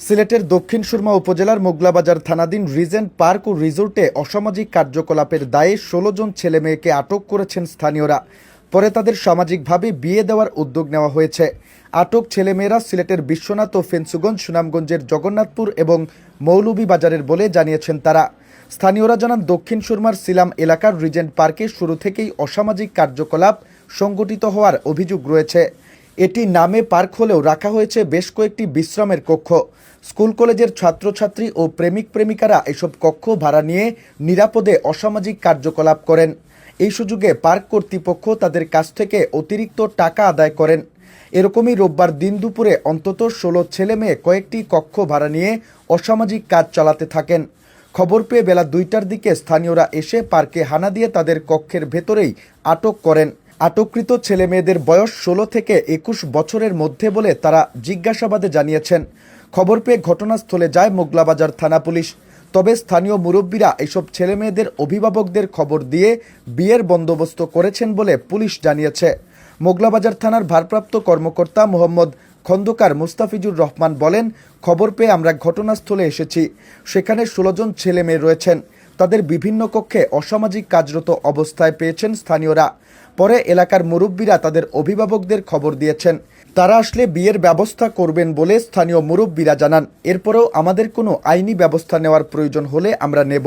সিলেটের দক্ষিণ সুরমা উপজেলার মোগলাবাজার থানাধীন রিজেন্ট পার্ক ও রিসোর্টে অসামাজিক কার্যকলাপের দায়ে ষোলো জন ছেলে মেয়েকে আটক করেছেন স্থানীয়রা। পরে তাদের সামাজিকভাবে বিয়ে দেওয়ার উদ্যোগ নেওয়া হয়েছে। আটক ছেলেমেয়েরা সিলেটের বিশ্বনাথ ও ফেন্সুগঞ্জ, সুনামগঞ্জের জগন্নাথপুর এবং মৌলভীবাজারের বলে জানিয়েছেন তারা। স্থানীয়রা জানান, দক্ষিণ সুরমার সিলাম এলাকার রিজেন্ট পার্কে শুরু থেকেই অসামাজিক কার্যকলাপ সংগঠিত হওয়ার অভিযোগ রয়েছে। এটি নামে পার্ক হলেও রাখা হয়েছে বেশ কয়েকটি বিশ্রামের কক্ষ। স্কুল কলেজের ছাত্রছাত্রী ও প্রেমিক প্রেমিকারা এসব কক্ষ ভাড়া নিয়ে নিরাপদে অসামাজিক কার্যকলাপ করেন। এই সুযোগে পার্ক কর্তৃপক্ষ তাদের কাছ থেকে অতিরিক্ত টাকা আদায় করেন। এরকমই রোববার দিন দুপুরে অন্তত ষোলো ছেলে মেয়ে কয়েকটি কক্ষ ভাড়া নিয়ে অসামাজিক কাজ চালাতে থাকেন। খবর পেয়ে বেলা দুইটার দিকে স্থানীয়রা এসে পার্কে হানা দিয়ে তাদের কক্ষের ভেতরেই আটক করেন। আটককৃত ছেলে মেয়েদের বয়স ষোলো থেকে একুশ বছরের মধ্যে বলে তারা জিজ্ঞাসাবাদে জানিয়েছেন। খবর পেয়ে ঘটনাস্থলে যায় মোগলাবাজার থানা পুলিশ। তবে স্থানীয় মুরব্বীরা এসব ছেলে মেয়েদের অভিভাবকদের খবর দিয়ে বিয়ের বন্দোবস্ত করেছেন বলে পুলিশ জানিয়েছে। মোগলাবাজার থানার ভারপ্রাপ্ত কর্মকর্তা মোহাম্মদ খন্দকার মুস্তাফিজুর রহমান বলেন, খবর পেয়ে আমরা ঘটনাস্থলে এসেছি। সেখানে ষোলো জন ছেলে মেয়ে রয়েছেন। তাদের বিভিন্ন কক্ষে অসামাজিক কাজরত অবস্থায় পেয়েছেন স্থানীয়রা। পরে এলাকার মুরব্বীরা তাদের অভিভাবকদের খবর দিয়েছেন। তারা আসলে বিয়ের ব্যবস্থা করবেন বলে স্থানীয় মুরব্বীরা জানান। এরপরেও আমাদের কোনো আইনি ব্যবস্থা নেওয়ার প্রয়োজন হলে আমরা নেব।